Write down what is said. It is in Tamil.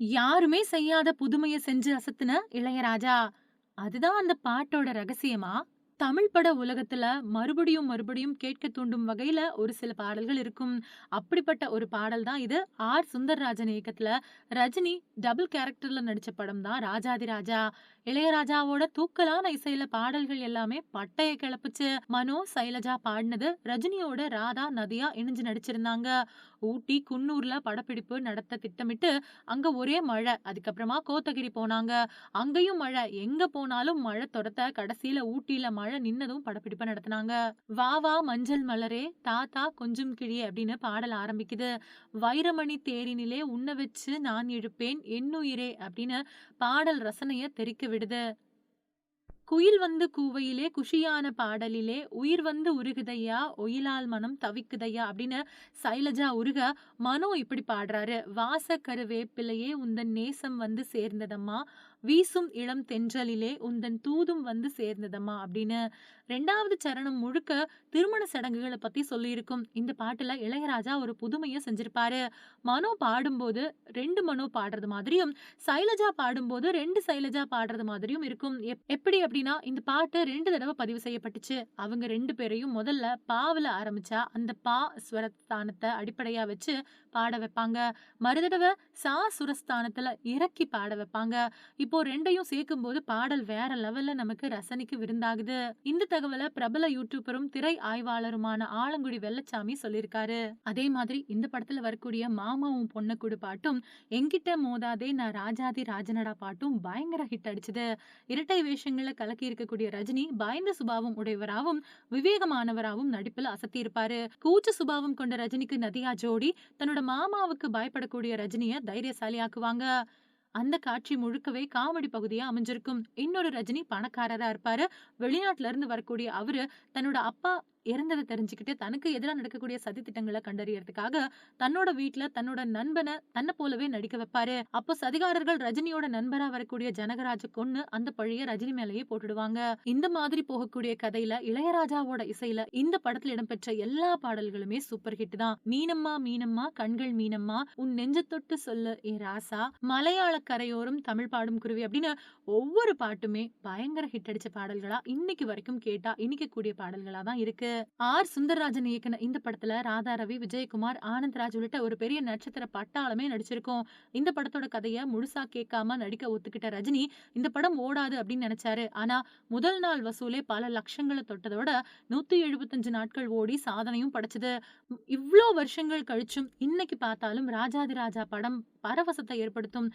யாருமே செய்யாத புதுமைய செஞ்சு அசத்துன இளையராஜா. அதுதான் அந்த பாட்டோட ரகசியமா? தமிழ் பட உலகத்துல மறுபடியும் மறுபடியும் கேட்க தூண்டும் வகையில ஒரு சில பாடல்கள் இருக்கும். அப்படிப்பட்ட ஒரு பாடல் தான் இது. ஆர். சுந்தர்ராஜன் இயக்கத்துல ரஜினி டபுள் கேரக்டர்ல நடிச்ச படம் தான் ராஜாதி ராஜா. இளையராஜாவோட தூக்கலான இசையில பாடல்கள் எல்லாமே பட்டைய கிளப்புச்சு. மனோ, சைலஜா பாடினது ரஜினியோட ராதா, நதியா இணைஞ்சு நடிச்சிருந்தாங்க. ஊட்டி, குன்னூர்ல படப்பிடிப்பு நடத்த திட்டமிட்டு அங்க ஒரே மழை. அதுக்கப்புறமா கோத்தகிரி போனாங்க. அங்கேயும் மழை. எங்க போனாலும் மழை தொடத்த கடைசியில ஊட்டியில மழை மழை நின்னதும் படப்பிடிப்ப நடத்தினாங்க "வா வா மஞ்சள் மலரே, தாத்தா கொஞ்சம் கிழியே அப்படின்னு பாடல் ஆரம்பிக்குது. "வைரமணி தேரினிலே உன்ன வச்சு நான் இழுப்பேன் என்னுயிரே" அப்படின்னு பாடல் ரசனைய தெரிக்க விடுது. "குயில் வந்து கூவையிலே குஷியான பாடலிலே உயிர் வந்து உருகுதையா ஒயிலால் மனம் தவிக்குதையா" அப்படின்னு சைலஜா உருக, மனோ இப்படி பாடுறாரு. "வாசக் கருவேப்பிலையே உந்தன் நேசம் வந்து சேர்ந்ததம்மா, வீசும் இளம் தென்றலிலே உந்தன் தூதும் வந்து சேர்ந்ததம்மா" அப்படின்னு. ரெண்டாவது சரணம் முழுக்க திருமண சடங்குகள பத்தி சொல்லியிருக்கும். இந்த பாட்டுல இளையராஜா ஒரு புதுமைய செஞ்சிருப்பாரு. மனோ பாடும்போது ரெண்டு மனோ பாடுறது மாதிரியும், சைலஜா பாடும்போது ரெண்டு சைலஜா பாடுறது மாதிரியும் இருக்கும். எப் எப்படி அப்படின்னா, இந்த பாட்டு ரெண்டு தடவ பதிவு செய்யப்பட்டுச்சு. அவங்க ரெண்டு பேரையும் முதல்ல பாவுல ஆரம்பிச்சா, அந்த பா ஸ்வரஸ்தானத்தை அடிப்படையா வச்சு பாட வைப்பாங்க. மறுதடவ சா சுரஸ்தானத்துல இறக்கி பாட வைப்பாங்க. இப்போ ரெண்டையும் சேர்க்கும் போது பாடல் வேற லெவல்ல நமக்கு ரசனைக்கு விருந்தாகுது. இந்த தகவல பிரபல யூடியூபரும், திரை ஆய்வாளருமான ஆலங்குடி வெள்ளச்சாமி சொல்லியிருக்காரு. அதே மாதிரி இந்த படத்துல வரக்கூடிய மாமாவும் பொண்ணு பொண்ணக்கூடு பாட்டும், என்கிட்ட மோதாதே நான் ராஜாதி ராஜனடா பாட்டும் பயங்கர ஹிட் அடிச்சது. இரட்டை வேஷங்களை கலக்கி இருக்கக்கூடிய ரஜினி பயந்த சுபாவம் உடையவராவும், விவேகமானவராவும் நடிப்புல அசத்தியிருப்பாரு. கூச்ச சுபாவம் கொண்ட ரஜினிக்கு நதியா ஜோடி, தன்னோட மாமாவுக்கு பயப்படக்கூடிய ரஜினிய தைரியசாலி ஆக்குவாங்க அந்த காட்சி முழுக்கவே காமெடி பகுதியா அமைஞ்சிருக்கும். இன்னொரு ரஜினி பணக்காரரா இருப்பாரு. வெளிநாட்டுல இருந்து வரக்கூடிய அவரு, தன்னோட அப்பா இறந்தத தெரிஞ்சுக்கிட்டு, தனக்கு எதிரா நடக்கக்கூடிய சதி திட்டங்களை கண்டறியறதுக்காக, தன்னோட வீட்ல தன்னோட நண்பன தன்னை போலவே நடிக்க வைப்பாரு. அப்போ சதிகாரர்கள் ரஜினியோட நண்பரா வரக்கூடிய ஜனகராஜ கொன்னு, அந்த பழிய ரஜினி மேலேயே போட்டுடுவாங்க. இந்த மாதிரி போகக்கூடிய கதையில இளையராஜாவோட இசையில இந்த படத்துல இடம்பெற்ற எல்லா பாடல்களுமே சூப்பர் ஹிட் தான். "மீனம்மா மீனம்மா கண்கள் மீனம்மா, உன் நெஞ்ச தொட்டு சொல்லு ஏ ராசா", மலையாள கரையோரம் தமிழ் பாடும் குருவி" அப்படின்னு ஒவ்வொரு பாட்டுமே பயங்கர ஹிட் அடிச்ச பாடல்களா இன்னைக்கு வரைக்கும் கேட்டா இனிக்கக்கூடிய பாடல்களா தான் இருக்கு. ஆர். சுந்தரராஜன் இயக்கின இந்த படத்துல ராதா ரவி, விஜயகுமார், ஆனந்த்ராஜ் உள்ளிட்ட ஒரு பெரிய நட்சத்திர பட்டாளமே நடிச்சிருக்கோம் இந்த படத்தோட கதையை முழுசா கேட்காம நடிக்க ஒத்துக்கிட்ட ரஜினி, இந்த படம் ஓடாது அப்படின்னு நினைச்சாரு ஆனா முதல் நாள் வசூலே பல லட்சங்களை தொட்டதோட 175 நாட்கள் ஓடி சாதனையும் படைச்சது. இவ்வளோ வருஷங்கள் கழிச்சும் இன்னைக்கு பார்த்தாலும் ராஜாதிராஜா படம் பரவசத்தை ஏற்படுத்தும்.